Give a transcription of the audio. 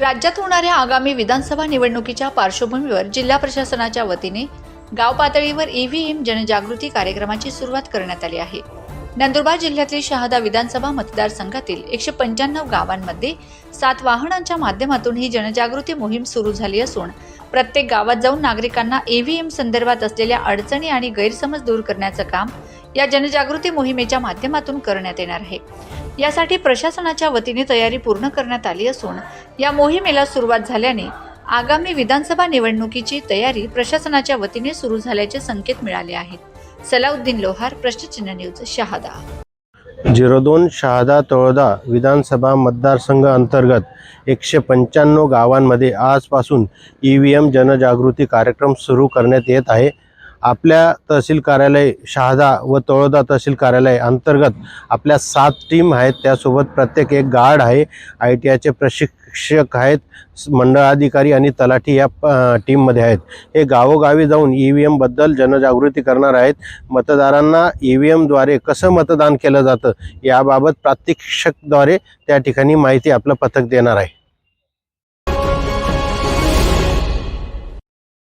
राज्यात होणाऱ्या आगामी विधानसभा निवडणुकीच्या पार्श्वभूमीवर जिल्हा प्रशासनाच्या वतीने गाव पातळीवर ईव्हीएम जनजागृती कार्यक्रमाची सुरुवात करण्यात आली आहे. नंदुरबार जिल्ह्यातील शहादा विधानसभा मतदारसंघातील एकशे पंच्याण्णव गावांमध्ये सात वाहनांच्या माध्यमातून ही जनजागृती मोहीम सुरू झाली असून प्रत्येक गावात जाऊन नागरिकांना ईव्हीएम संदर्भात असलेल्या अडचणी आणि गैरसमज दूर करण्याचं काम या जनजागृती मोहिमेच्या माध्यमातून करण्यात येणार आहे. यासाठी प्रशासनाच्या वतीने तयारी पूर्ण करण्यात आली असून या मोहिमेला सुरुवात झाल्याने आगामी विधानसभा निवडणुकीची तयारी प्रशासनाच्या वतीने सुरू झाल्याचे संकेत मिळाले आहेत. सलाउद्दीन लोहार प्रश्नचिन्ह न्यूज शहादा. झिरो दोन शहादा तळोदा विधानसभा मतदारसंघ अंतर्गत एकशे पंच्याण्णव गावांमध्ये आजपासून ई व्ही एम जनजागृती कार्यक्रम सुरू करण्यात येत आहे. आपल्या तहसील कार्यालय शहादा व तळोदा तहसील कार्यालय अंतर्गत आपल्या सात टीम आहेत. त्यासोबत प्रत्येक एक गार्ड आहे. आय टी आयचे प्रशिक्षक आहेत. मंडळाधिकारी आणि तलाठी या टीममध्ये आहेत. हे गावोगावी जाऊन ई व्ही एमबद्दल जनजागृती करणार आहेत. मतदारांना ई व्ही एमद्वारे कसं मतदान केलं जातं याबाबत प्रात्यक्षिकद्वारे त्या ठिकाणी माहिती आपलं पथक देणार आहे.